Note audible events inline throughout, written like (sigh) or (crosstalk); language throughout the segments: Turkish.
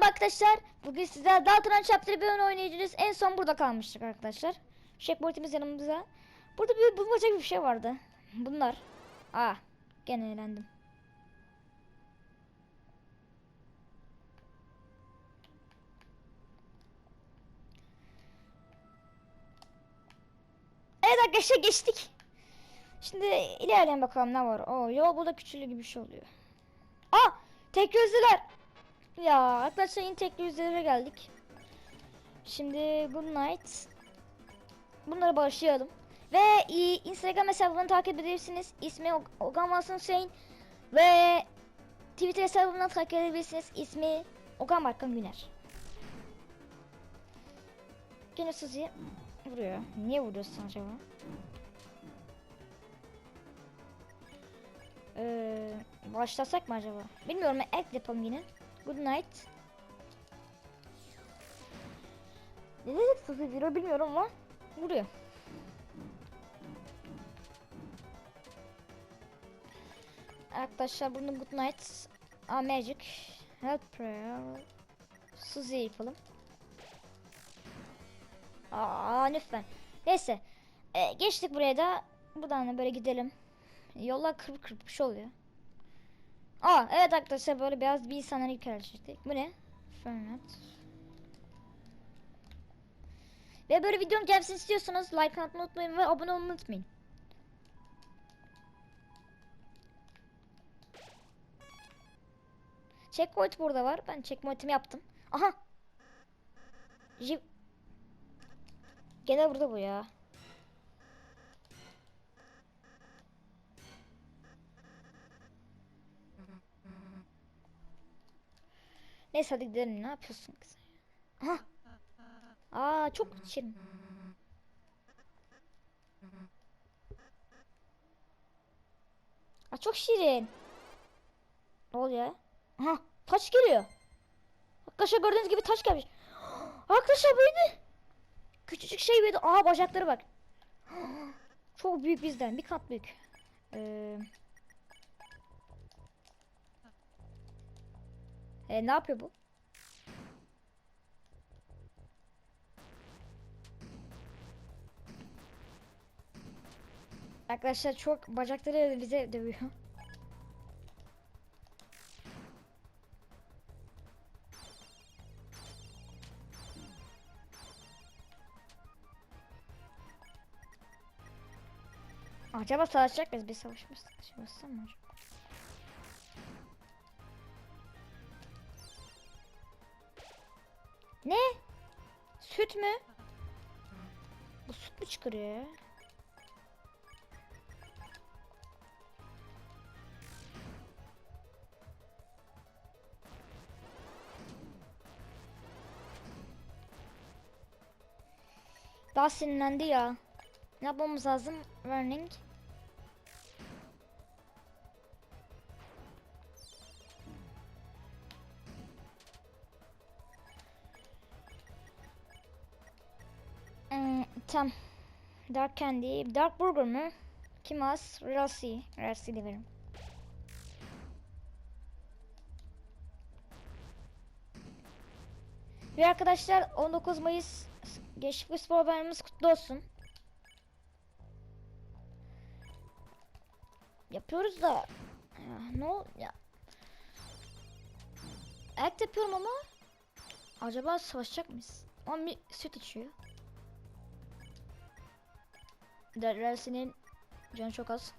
Merhaba arkadaşlar. Bugün sizler Dalton Chapter bir oyun oynayacağız. En son burada kalmıştık arkadaşlar. Checkpoint'imiz yanımızda. Burada bir bulmaca bir şey vardı. Bunlar. Aa, gene eğlendim. Evet arkadaşlar geçtik. Şimdi ilerleyen bakalım ne var. Oo, yol burada küçülü gibi bir şey oluyor. Aa, tek gözlüler. Ya arkadaşlar yine tek yüzlere geldik. Şimdi good night. Bunları başlayalım. Ve e, Instagram hesabını takip edebilirsiniz. İsmi Ogan Mansın Hüseyin. Ve Twitter hesabından takip edebilirsiniz. İsmi Ogan Barkan Güner. Gene Suzi vuruyor. Niye vuruyorsun acaba? Ee, başlasak mı acaba? Bilmiyorum. Ek yapalım yine. Good night. Ne dedik Suzi vuruyor bilmiyorum ama vuruyor. Arkadaşlar bunu good night. A magic. Help prayer. Suzi yapalım. Aa lütfen. Neyse. Ee, geçtik buraya da. Buradan da böyle gidelim. Yollar kırp kırp bir şey oluyor. Aa evet arkadaşlar böyle biraz bir insanlar ilk Bu ne? Fernand. Ve böyle videonun gelmesini istiyorsanız like atmayı unutmayın ve abone olmayı unutmayın. Checkpoint burada var. Ben checkpoint'imi yaptım. Aha. Jeep. Gene burada bu ya. Neyse hadi gidelim. Ne yapıyorsun kız? Aha. Aa çok şirin. Aa çok şirin. Ne oluyor? Aha taş geliyor. Arkadaşlar gördüğünüz gibi taş gelmiş. (gasps) Arkadaşlar böyle küçücük şey böyle. Aa bacakları bak. (gasps) Çok büyük bizden. Bir kat büyük. Ee... E, ne yapıyor bu? Arkadaşlar çok bacakları bize dövüyor. Acaba savaşacak mıyız? Bir savaşmış. Savaşsam mı acaba? Ne? Süt mü? Bu süt mü çıkarıyor ya? Daha sinirlendi ya. Ne yapmamız lazım? Warning. Tam. Dark Candy. Dark Burger mı? Kim az? Rossi. Rossi de verim. Ve arkadaşlar 19 Mayıs Gençlik ve Spor Bayramımız kutlu olsun. Yapıyoruz da ya, ne ol ya. Act yapıyorum ama acaba savaşacak mıyız? Ama bir süt içiyor. Derrelsi'nin canı çok az.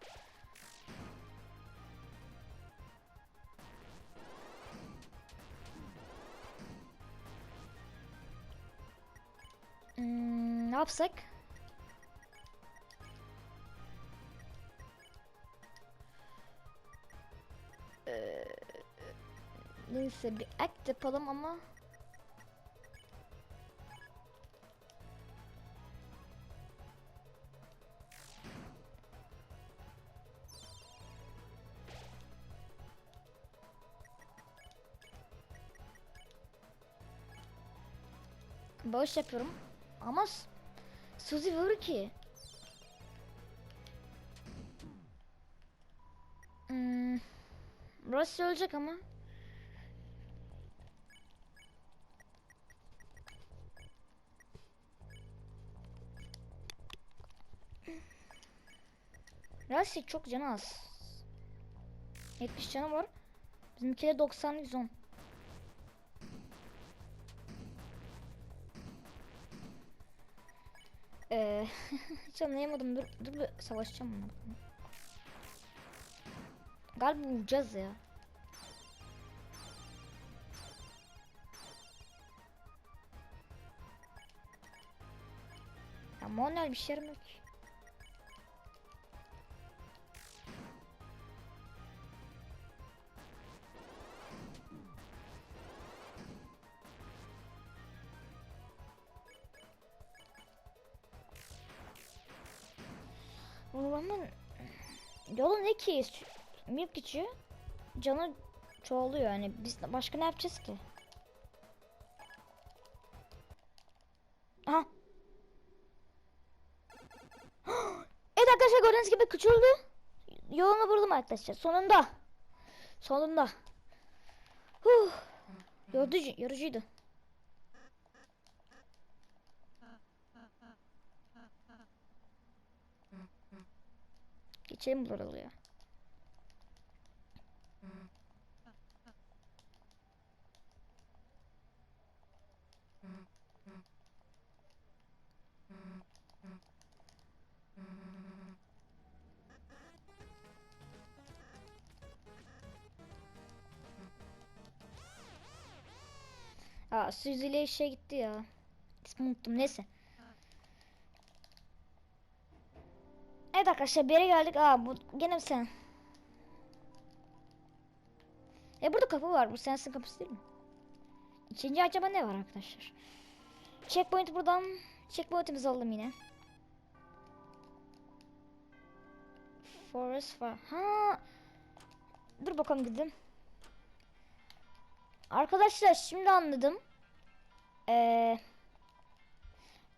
Hmm, ne yapsak? Ee, neyse bir act yapalım ama bağış yapıyorum. Ama Suzy vurur ki. Hmm. Burası ölecek ama. Rasi çok canı az. 70 canı var. Bizimki de 90 110. Eee (laughs) hiç anlayamadım. Dur, dur bir savaşacağım bunlarla. Galiba vuracağız ya. Ya manuel bir şey yaramıyor Babamın yolu ne ki? Milk içi canı çoğalıyor yani biz başka ne yapacağız ki? Aha. (gasps) evet arkadaşlar gördüğünüz gibi küçüldü. Yolunu buldum arkadaşlar. Sonunda. Sonunda. Huh. Yorucu, yorucuydu. Buraları ya. Aa Suzy işe gitti ya. İsmi unuttum neyse. Evet arkadaşlar bir yere geldik. Aa bu gene sen? E burada kapı var. Bu sensin kapısı değil mi? İçince acaba ne var arkadaşlar? Checkpoint buradan. Checkpoint'imizi alalım yine. Forest var. Ha. Dur bakalım gidelim. Arkadaşlar şimdi anladım. Ee,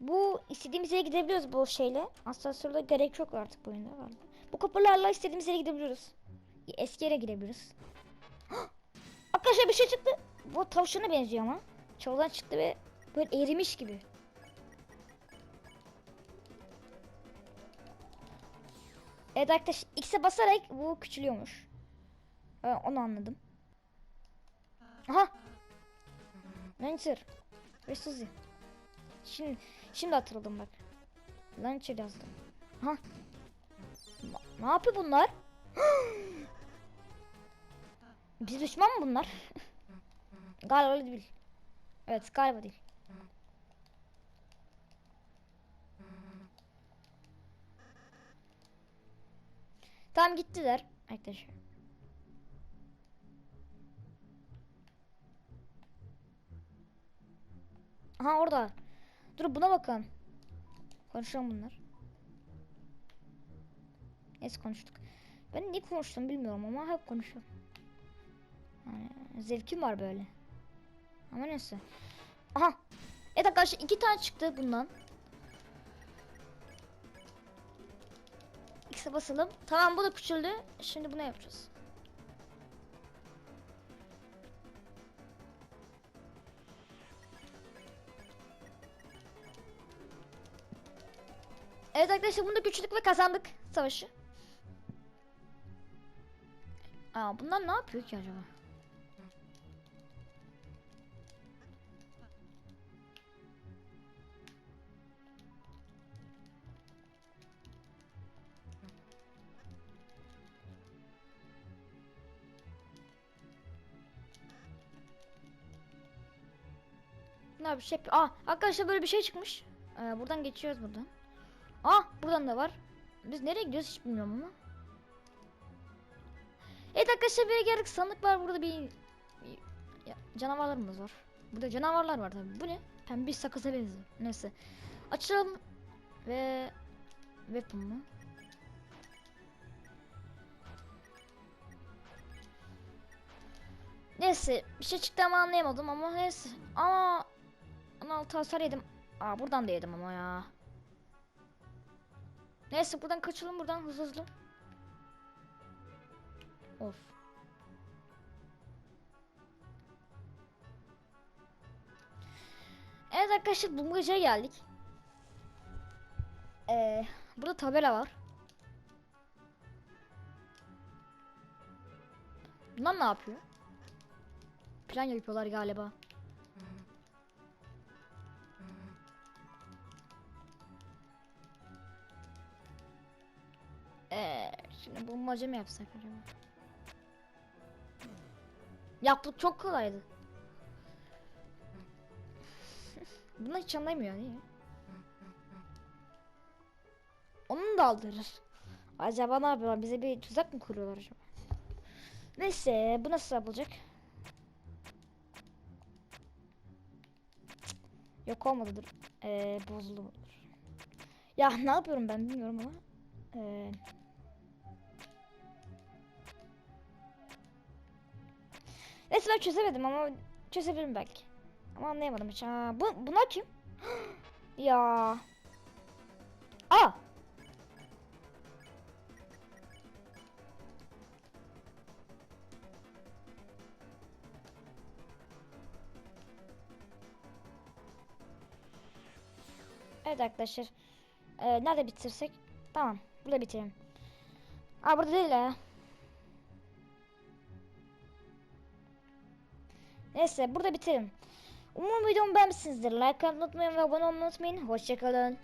bu istediğimiz yere gidebiliyoruz bu şeyle. Asansörde gerek yok artık bu oyunda. Bu kapılarla istediğimiz yere gidebiliyoruz. Eski yere gidebiliriz. (gasps) Arkadaşlar bir şey çıktı. Bu tavşana benziyor ama. Çalıdan çıktı ve böyle erimiş gibi. Evet arkadaşlar X'e basarak bu küçülüyormuş. Ben onu anladım. Aha. Lancer. Ve Suzy. Şimdi, şimdi hatırladım bak. Lancer yazdım. Ma- ne yapıyor bunlar? (gasps) Biz düşman mı bunlar? (laughs) galiba değil. Evet galiba değil. Tamam gittiler arkadaşlar. Aha orada. Dur buna bakalım. Konuşalım bunlar. Neyse konuştuk. Ben ne konuştum bilmiyorum ama hep konuşuyorum. Yani zevkim var böyle. Ama neyse. Aha. Evet arkadaşlar iki tane çıktı bundan. X'e basalım. Tamam bu da küçüldü. Şimdi bunu yapacağız. Evet arkadaşlar bunu da küçüldük ve kazandık savaşı. Aa bunlar ne yapıyor ki acaba? Ne bir şey. Aa arkadaşlar böyle bir şey çıkmış. Ee, buradan geçiyoruz buradan. Buradan da var. Biz nereye gidiyoruz hiç bilmiyorum ama. Evet arkadaşlar bir geldik. Sandık var burada bir, canavarlarımız var. Burada canavarlar var tabii. Bu ne? Pembe sakıza benziyor. Neyse. Açalım ve weapon mu? Neyse bir şey çıktı ama anlayamadım ama neyse. Aa 16 hasar yedim. Aa buradan da yedim ama ya. Neyse buradan kaçalım buradan hızlı hızlı. Of. Evet arkadaşlar bulmacaya geldik. Ee, burada tabela var. Bunlar ne yapıyor? Plan yapıyorlar galiba. Bulmaca mı yapsak acaba? Yaptık çok kolaydı. Bunlar hiç anlamıyor niye? Onu da aldırır. Acaba ne yapıyorlar? Bize bir tuzak mı kuruyorlar acaba? Neyse bu nasıl yapılacak? Yok olmadı dur. Ee, bozuldu mu? Dur. Ya ne yapıyorum ben bilmiyorum ama. Ee, Ben çözemedim ama çözebilirim belki. Ama anlayamadım hiç. Ha, bu, bunlar kim? (gasps) ya. Aa. Evet arkadaşlar. Ee, nerede bitirsek? Tamam. Burada bitirelim. Aa burada değil ya. Neyse burada bitirelim. Umarım videomu beğenmişsinizdir. Like atmayı unutmayın ve abone olmayı unutmayın. Hoşçakalın.